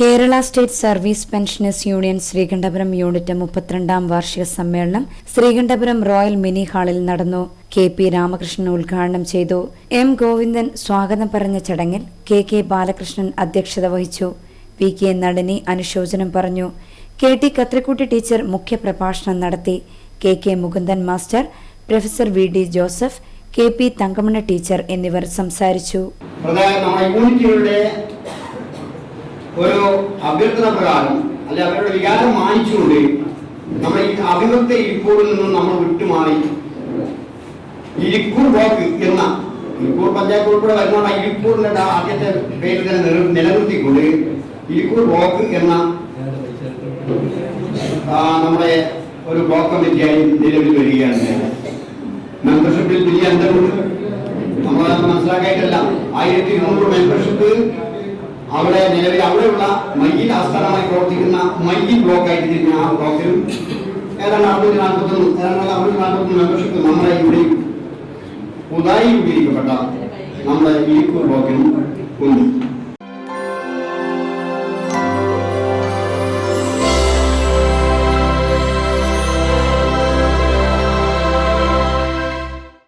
Kerala state service pensioners union Sreekandapuram unit മുപ്പത്തിരണ്ടാം വാർഷിക സമ്മേളനം ശ്രീകണ്ഠപുരം റോയൽ മിനി ഹാളിൽ നടന്നു. കെ പി രാമകൃഷ്ണൻ ഉദ്ഘാടനം ചെയ്തു. എം ഗോവിന്ദൻ സ്വാഗതം പറഞ്ഞ ചടങ്ങിൽ കെ കെ ബാലകൃഷ്ണൻ അധ്യക്ഷത വഹിച്ചു. പി കെ നടനി അനുശോചനം പറഞ്ഞു. കെ ടി കത്രിക്കുട്ടി ടീച്ചർ മുഖ്യപ്രഭാഷണം നടത്തി. K K Mukundan master professor V D Joseph K P Thankamani teacher എന്നിവർ സംസാരിച്ചു. ഒരു അഭ്യർത്ഥന പ്രകാരം അല്ലെ അവരുടെ വികാരം മാനിച്ചുകൊണ്ട് നമ്മൾ ഈ അഭിമുഖത്തെ ഇരിക്കൂറിൽ നിന്നും നമ്മൾ വിട്ടുമാറി. ഇരിക്കൂർ ബ്ലോക്ക് എന്ന ഇരിക്കൂർ പഞ്ചായത്ത് ഉൾപ്പെടെ വരുന്ന ഇരിക്കൂറിന്റെ ആദ്യത്തെ പേര് തന്നെ നില- നിലനിർത്തിക്കൊണ്ട് ഇരിക്കൂർ ബ്ലോക്ക് എന്ന നമ്മുടെ ഒരു ബ്ലോക്ക് കമ്മിറ്റിയായി നിലവിൽ വരികയാണ്. മെമ്പർഷിപ്പിൽ വലിയ അന്തരമുണ്ട്. നമ്മളത് മനസ്സിലാക്കായിട്ടല്ല. ആയിരത്തി ഇരുന്നൂറ് മെമ്പർഷിപ്പ് അവിടെ നിലവിൽ അവിടെയുള്ള മയ്യിൽ ആസ്ഥാനമായി പ്രവർത്തിക്കുന്ന മയ്യിൽ ബ്ലോക്കായിട്ട് തിരിഞ്ഞ ആ ബ്ലോക്കിലും ഏതാണ്ട് അറുന്നൂറ്റി നാൽപ്പത്തൊന്ന് ഏതാണ്ട് അറുന്നൂറ്റി നാൽപ്പത്തൊന്ന് മെമ്പർഷിപ്പ് നമ്മുടെ ഇവിടെ പുതായി രൂപീകരിക്കപ്പെട്ട നമ്മുടെ ഈ ബ്ലോക്കിനും ഉണ്ട്.